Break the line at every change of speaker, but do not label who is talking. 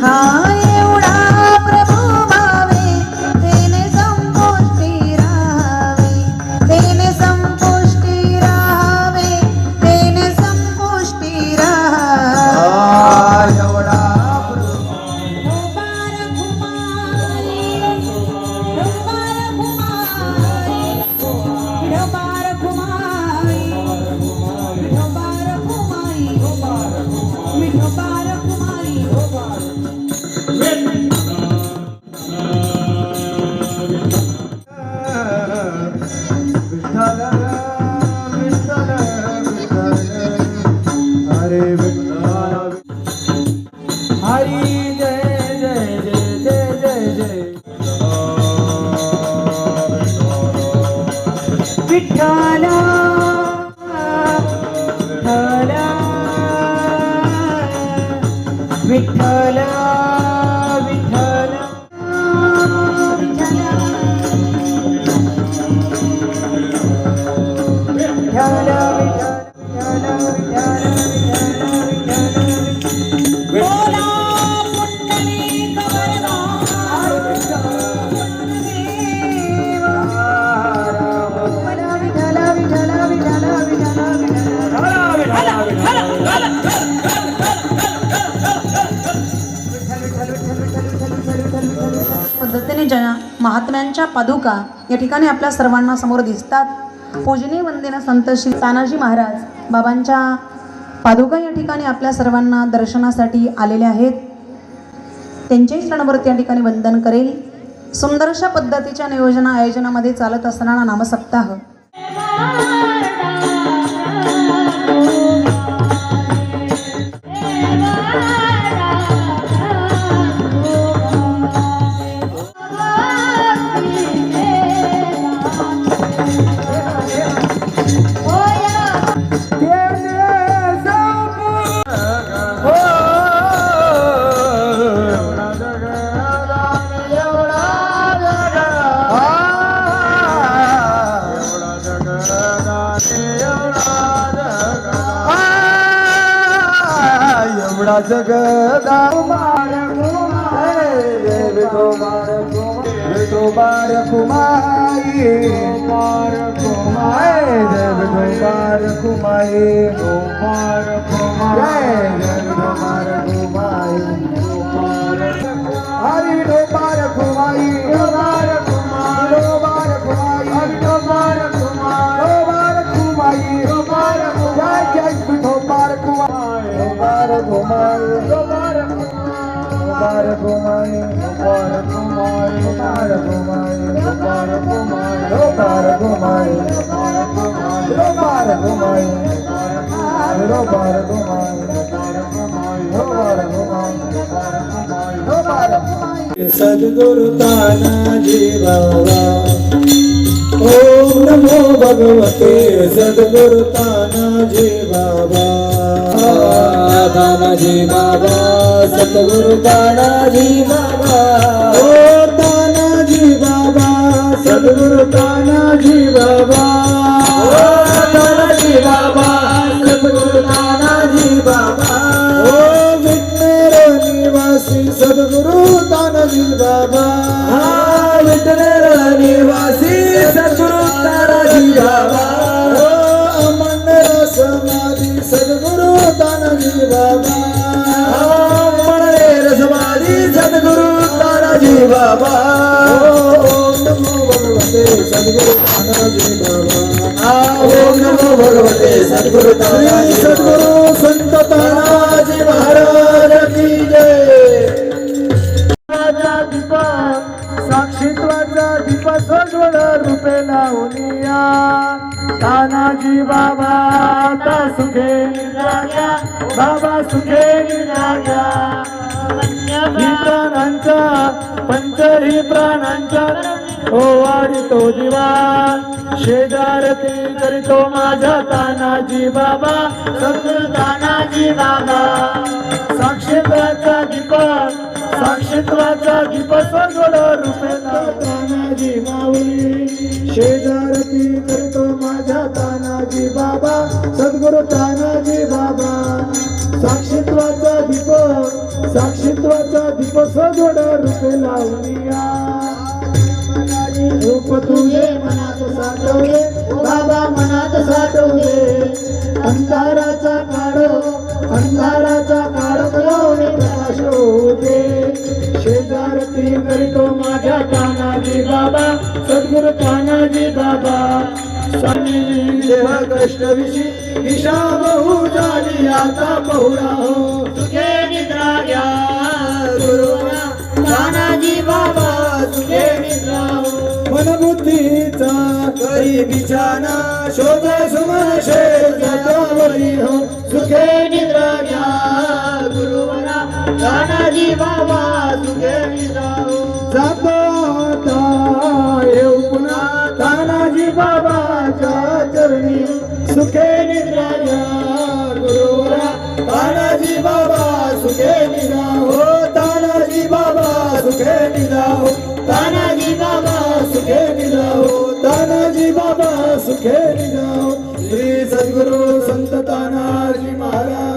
Ha huh? Jana महात्म्यांच्या पादुका या ठिकाणी आपल्या सर्वांना समोर दिसतात. पूजनीय वंदेनं संत श्री तानाजी महाराज बाबांच्या पादुका या ठिकाणी आपल्या सर्वांना दर्शनासाठी आलेल्या आहेत. त्यांच्याही क्षणावरती या ठिकाणी वंदन करेल. सुंदरशा पद्धतीच्या नियोजना आयोजनामध्ये चालत असणारा नामसप्ताह.
एवढा जगदा कुमार कुमार कुमार. कुमारी कुमार. कुमार देव कुमारी कुमार. कुमार कुमार कुमार कुमार कुमार कुमार डोबार कुमार डोबार कुमार डोबार कुमार डोबार कुमार डोबार सद्गुरु तानाजी बाबा ओम नमो भगवते सद्गुरु तानाजी बाबा तानाजी बाबा सद्गुरु सद्गुरु तानाजी बाबा ओ तानाजी बाबा सद्गुरु तानाजी बाबा ओ विघ्नेर निवासी सद्गुरु तानाजी बाबा विघ्नेर निवासी सद्गुरु तानाजी बाबा सद्गुरु तानाजी बाबा ओम नमो भगवते सद्गुरु तानाजी सद्गुरु संत तानाजी महाराज की जय दीप साक्षीत्वाचा दीप रूपे लावूनिया तानाजी बाबा आता सुखे बाबा सुखे प्राणांचा पंचही प्राणांचा हो तो दिवा शेजारती करीतो माझा तानाजी बाबा संत तानाजी बाबा. साक्षत्वाचा दीपक साक्षीत्वाचा दीपक सगळं रुपेंद्र तानाजी माऊली शेजारती करतो माझा तानाजी बाबा सद्गुरु तानाजी अंधाराचा काळ अंधाराचा काळ प्रकाश होते शेजारती करीतो माझ्या तानाजी बाबा सद्गुरु तानाजी बाबा. स्वामी देहा कष्ट दिशा बहु झाली आता बहुरा हो करी बिछाना शोध सुमन शेजावरी हो. सुखे
निद्रा घ्या गुरुवरा. कानाजी बाबा सुखे निद्रा हो.
जातो आता येऊ पुन्हा तानाजी बाबाच्या चरणी. सुखे निद्रा घ्या गुरुवरा. कानाजी बाबा सुखे निद्रा हो. तानाजी बाबा सुखे निद्रा हो. तानाजी बाबा सुखे निद्रा हो. सुखे श्री सद्गुरु संत तानाजी महाराज।